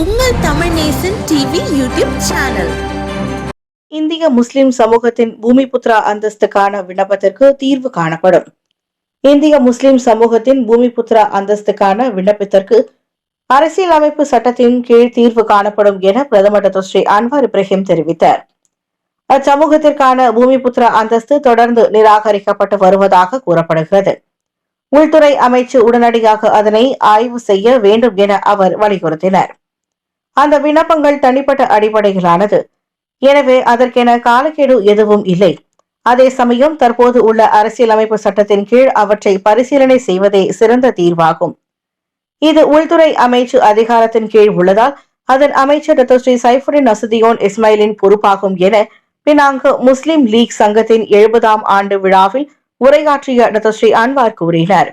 உங்கள் Tamil Nesan TV YouTube channel இந்திய முஸ்லிம் சமூகத்தின் பூமிபுத்ரா அந்தஸ்துக்கான விண்ணப்பத்திற்கு தீர்வு காணப்படும். இந்திய முஸ்லிம் சமூகத்தின் பூமிபுத்ரா அந்தஸ்துக்கான விண்ணப்பத்திற்கு அரசியலமைப்பு சட்டத்தின் கீழ் தீர்வு காணப்படும் என பிரதமர் டாக்டர் ஸ்ரீ அன்வார் இப்ராஹிம் தெரிவித்தார். அச்சமூகத்திற்கான பூமிபுத்ரா அந்தஸ்து தொடர்ந்து நிராகரிக்கப்பட்டு வருவதாக கூறப்படுகிறது. உள்துறை அமைச்சு உடனடியாக அதனை ஆய்வு செய்ய வேண்டும் என அவர் வலியுறுத்தினார். அந்த விண்ணப்பங்கள் தனிப்பட்ட அடிப்படையிலானது எனவே அதற்கென காலக்கெடு எதுவும் இல்லை. அதே சமயம் தற்போது உள்ள அரசியலமைப்பு சட்டத்தின் கீழ் அவற்றை பரிசீலனை செய்வதே சிறந்த தீர்வாகும். இது உள்துறை அமைச்சு அதிகாரத்தின் கீழ் உள்ளதால் அதன் அமைச்சர் டாக்டர் ஸ்ரீ சைஃபுடின் நசுதியோன் இஸ்மாயிலின் பொறுப்பாகும் என பினாங்கு முஸ்லிம் லீக் சங்கத்தின் எழுபதாம் ஆண்டு விழாவில் உரையாற்றிய டாக்டர் ஸ்ரீ அன்வார் கூறினார்.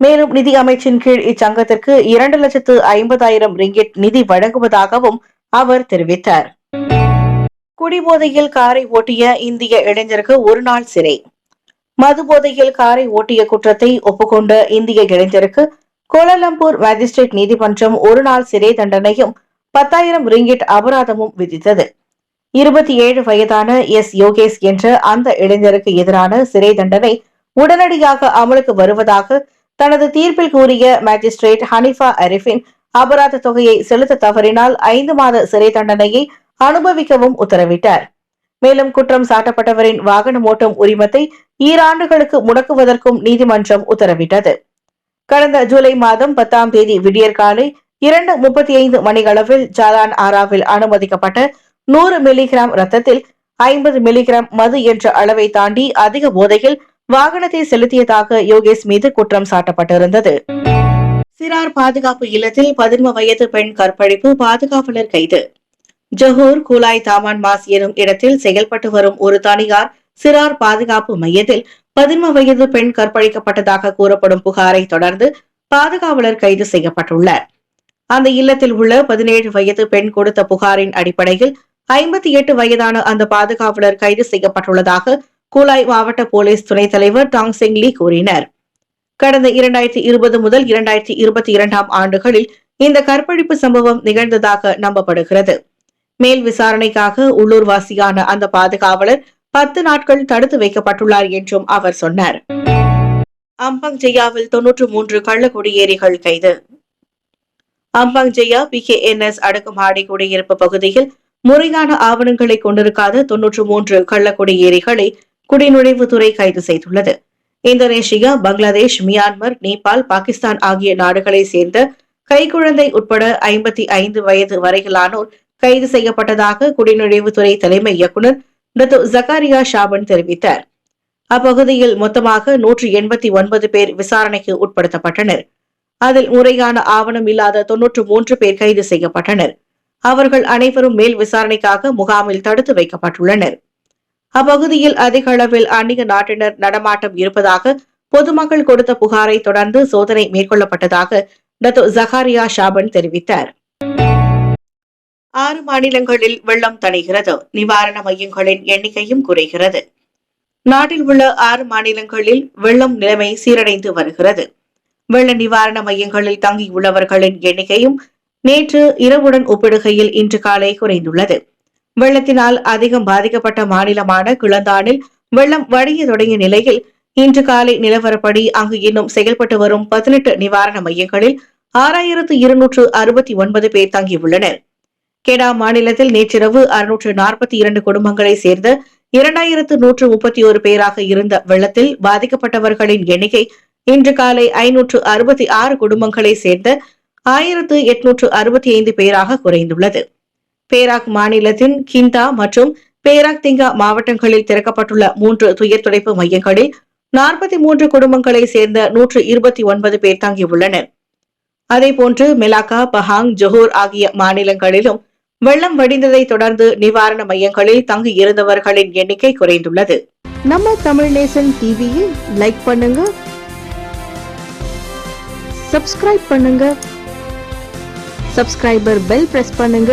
மேலும் நிதி அமைச்சின் கீழ் இச்சங்கத்திற்கு இரண்டு லட்சத்து ஐம்பதாயிரம் ரிங்கிட் நிதி வழங்குவதாகவும் அவர் தெரிவித்தார். குடிபோதையில் காரை ஓட்டிய இந்திய இளைஞருக்கு ஒரு நாள் சிறை. மது போதையில் காரை ஓட்டிய குற்றத்தை ஒப்புக்கொண்ட இந்திய இளைஞருக்கு கோலாலம்பூர் மேஜிஸ்ட்ரேட் நீதிமன்றம் ஒரு நாள் சிறை தண்டனையும் பத்தாயிரம் ரிங்கிட் அபராதமும் விதித்தது. இருபத்தி ஏழு வயதான எஸ் யோகேஷ் என்ற அந்த இளைஞருக்கு எதிரான சிறை தண்டனை உடனடியாக அமலுக்கு வருவதாக தனது தீர்ப்பில் கூறிய மேஜிஸ்ட்ரேட் ஹனிஃபா அரிஃபின் அபராத தொகையை செலுத்த தவறினால் ஐந்து மாத சிறை தண்டனையை அனுபவிக்கவும் உத்தரவிட்டார். மேலும் குற்றம் சாட்டப்பட்டவரின் வாகனம் ஓட்டும் உரிமத்தை ஈராண்டுகளுக்கு முடக்குவதற்கும் நீதிமன்றம் உத்தரவிட்டது. கடந்த ஜூலை மாதம் பத்தாம் தேதி விடியற்காலை இரண்டு முப்பத்தி ஐந்து மணிகளவில் ஜாலான் ஆராவில் அனுமதிக்கப்பட்ட நூறு மில்லிகிராம் ரத்தத்தில் ஐம்பது மில்லிகிராம் மது என்ற அளவை தாண்டி அதிக போதையில் வாகனத்தை செலுத்தியதாக யோகேஷ் மீது குற்றம் சாட்டப்பட்டிருந்தது. சிறார் பாதுகாப்பு இல்லத்தில் பதின்ம வயது பெண் கற்பழிப்பு பாதுகாவலர் கைது. ஜஹூர் குலாய் தாமான் மாஸ் எனும் இடத்தில் செயல்பட்டு வரும் ஒரு தனியார் சிறார் பாதுகாப்பு மையத்தில் பதின்ம வயது பெண் கற்பழிக்கப்பட்டதாக கூறப்படும் புகாரை தொடர்ந்து பாதுகாவலர் கைது செய்யப்பட்டுள்ளார். அந்த இல்லத்தில் உள்ள பதினேழு வயது பெண் கொடுத்த புகாரின் அடிப்படையில் ஐம்பத்தி எட்டு வயதான அந்த பாதுகாவலர் கைது செய்யப்பட்டுள்ளதாக கூலாய் மாவட்ட போலீஸ் துணைத் தலைவர் டாங் சிங் லீ கூறினர். கடந்த இரண்டாயிரத்தி இருபது முதல் இரண்டாயிரத்தி இருபத்தி இரண்டாம் ஆண்டுகளில் இந்த கற்பழிப்பு சம்பவம் நிகழ்ந்ததாக நம்பப்படுகிறது. மேல் விசாரணைக்காக உள்ளூர்வாசியான அந்த பாதுகாவலர் பத்து நாட்கள் தடுத்து வைக்கப்பட்டுள்ளார் என்றும் அவர் சொன்னார். அம்பங் ஜெயாவில் தொன்னூற்று மூன்று கள்ள குடியேறிகள் கைது. Ampang Jaya P K N S அடுக்குமாடி குடியிருப்பு பகுதியில் முறையான ஆவணங்களை கொண்டிருக்காத தொன்னூற்று மூன்று கள்ள குடியேறிகளை குடிநுழைவுத்துறை கைது செய்துள்ளது. இந்தோனேஷியா பங்களாதேஷ் மியான்மர் நேபாள் பாகிஸ்தான் ஆகிய நாடுகளை சேர்ந்த கைக்குழந்தை உட்பட ஐம்பத்தி ஐந்து வயது வரையிலானோர் கைது செய்யப்பட்டதாக குடிநுழைவுத்துறை தலைமை இயக்குநர் டத்து ஜக்காரியா ஷாபன் தெரிவித்தார். அப்பகுதியில் மொத்தமாக நூற்று எண்பத்தி ஒன்பது பேர் விசாரணைக்கு உட்படுத்தப்பட்டனர். அதில் முறையான ஆவணம் இல்லாத தொன்னூற்று மூன்று பேர் கைது செய்யப்பட்டனர். அவர்கள் அனைவரும் மேல் விசாரணைக்காக முகாமில் தடுத்து வைக்கப்பட்டுள்ளனர். அப்பகுதியில் அதிக அளவில் அந்நிய நாட்டினர் நடமாட்டம் இருப்பதாக பொதுமக்கள் கொடுத்த புகாரை தொடர்ந்து சோதனை மேற்கொள்ளப்பட்டதாக டத்து ஜகாரியா ஷாபன் தெரிவித்தார். ஆறு மாநிலங்களில் வெள்ளம் தணிகிறது. நிவாரண மையங்களின் எண்ணிக்கையும் குறைகிறது. நாட்டில் உள்ள ஆறு மாநிலங்களில் வெள்ளம் நிலைமை சீரடைந்து வருகிறது. வெள்ள நிவாரண மையங்களில் தங்கியுள்ளவர்களின் எண்ணிக்கையும் நேற்று இரவுடன் ஒப்பிடுகையில் இன்று காலை குறைந்துள்ளது. வெள்ளத்தினால் அதிகம் பாதிக்கப்பட்ட மாநிலமான கிளந்தானில் வெள்ளம் வடிய தொடங்கிய நிலையில் இன்று காலை நிலவரப்படி அங்கு இன்னும் செயல்பட்டு வரும் பதினெட்டு நிவாரண மையங்களில் ஆறாயிரத்து இருநூற்று அறுபத்தி ஒன்பது பேர் தங்கியுள்ளனர். கெடா மாநிலத்தில் நேற்றிரவு அறுநூற்று நாற்பத்தி இரண்டு குடும்பங்களை சேர்ந்த இரண்டாயிரத்து நூற்று முப்பத்தி ஒரு பேராக இருந்த வெள்ளத்தில் பாதிக்கப்பட்டவர்களின் எண்ணிக்கை இன்று காலை ஐநூற்று அறுபத்தி ஆறு குடும்பங்களை சேர்ந்த ஆயிரத்து எட்நூற்று அறுபத்தி ஐந்து பேராக குறைந்துள்ளது. பேராக் மாநிலத்தின் கிந்தா மற்றும் பேராக் திங்கா மாவட்டங்களில் திறக்கப்பட்டுள்ள மூன்று துயர் துடைப்பு மையங்களில் நாற்பத்தி மூன்று குடும்பங்களை சேர்ந்த நூற்று இருபத்தி ஒன்பது பேர் தங்கியுள்ளனர். அதேபோன்று மெலாக்கா பஹாங் ஜொஹூர் ஆகிய மாநிலங்களிலும் வெள்ளம் வடிந்ததை தொடர்ந்து நிவாரண மையங்களில் தங்கி இருந்தவர்களின் எண்ணிக்கை குறைந்துள்ளது. நம்ம தமிழ் நேசன் டிவியில் லைக் பண்ணுங்க. சப்ஸ்கிரைப் பண்ணுங்க. சப்ஸ்கிரைபர் பெல் பிரஸ் பண்ணுங்க.